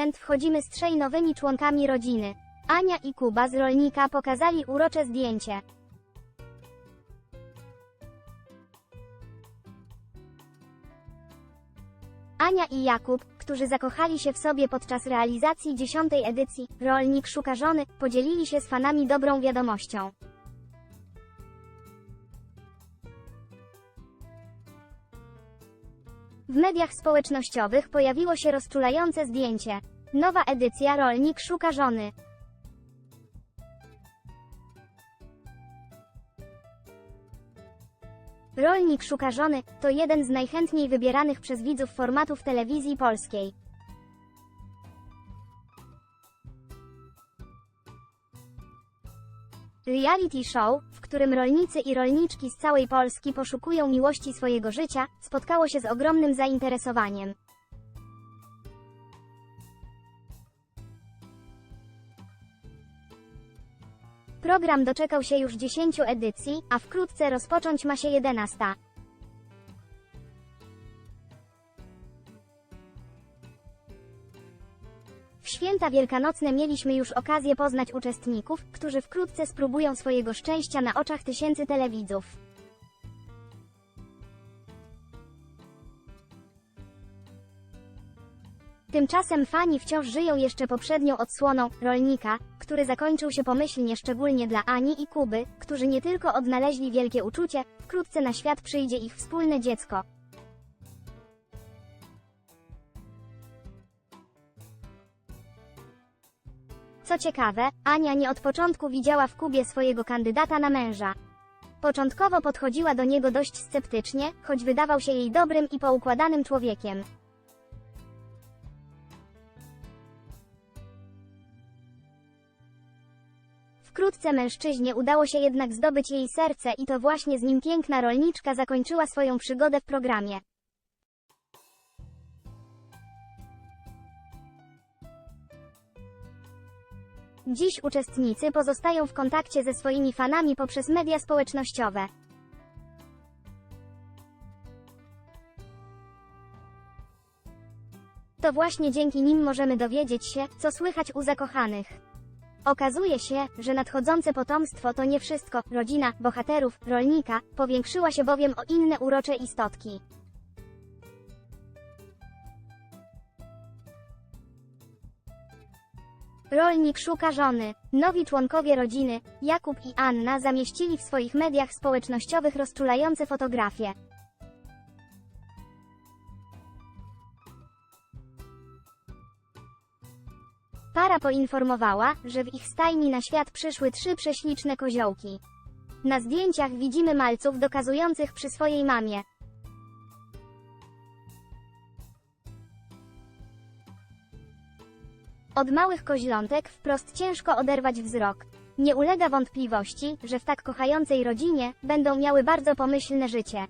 weekend wchodzimy z trzej nowymi członkami rodziny. Ania i Kuba z rolnika pokazali urocze zdjęcie. Ania i Jakub, którzy zakochali się w sobie podczas realizacji dziesiątej edycji Rolnik szuka żony, podzielili się z fanami dobrą wiadomością. W mediach społecznościowych pojawiło się rozczulające zdjęcie. Nowa edycja Rolnik szuka żony. Rolnik szuka żony to jeden z najchętniej wybieranych przez widzów formatów telewizji polskiej. Reality show, w którym rolnicy i rolniczki z całej Polski poszukują miłości swojego życia, spotkało się z ogromnym zainteresowaniem. Program doczekał się już 10 edycji, a wkrótce rozpocząć ma się 11. święta wielkanocne mieliśmy już okazję poznać uczestników, którzy wkrótce spróbują swojego szczęścia na oczach tysięcy telewidzów. Tymczasem fani wciąż żyją jeszcze poprzednią odsłoną rolnika, który zakończył się pomyślnie szczególnie dla Ani i Kuby, którzy nie tylko odnaleźli wielkie uczucie, wkrótce na świat przyjdzie ich wspólne dziecko. Co ciekawe, Ania nie od początku widziała w Kubie swojego kandydata na męża. Początkowo podchodziła do niego dość sceptycznie, choć wydawał się jej dobrym i poukładanym człowiekiem. Wkrótce mężczyźnie udało się jednak zdobyć jej serce i to właśnie z nim piękna rolniczka zakończyła swoją przygodę w programie. Dziś uczestnicy pozostają w kontakcie ze swoimi fanami poprzez media społecznościowe. To właśnie dzięki nim możemy dowiedzieć się, co słychać u zakochanych. Okazuje się, że nadchodzące potomstwo to nie wszystko, rodzina, bohaterów, rolnika, powiększyła się bowiem o inne urocze istotki. Rolnik szuka żony. Nowi członkowie rodziny, Jakub i Anna zamieścili w swoich mediach społecznościowych rozczulające fotografie. Para poinformowała, że w ich stajni na świat przyszły trzy prześliczne koziołki. Na zdjęciach widzimy malców dokazujących przy swojej mamie. Od małych koźlątek wprost ciężko oderwać wzrok. Nie ulega wątpliwości, że w tak kochającej rodzinie będą miały bardzo pomyślne życie.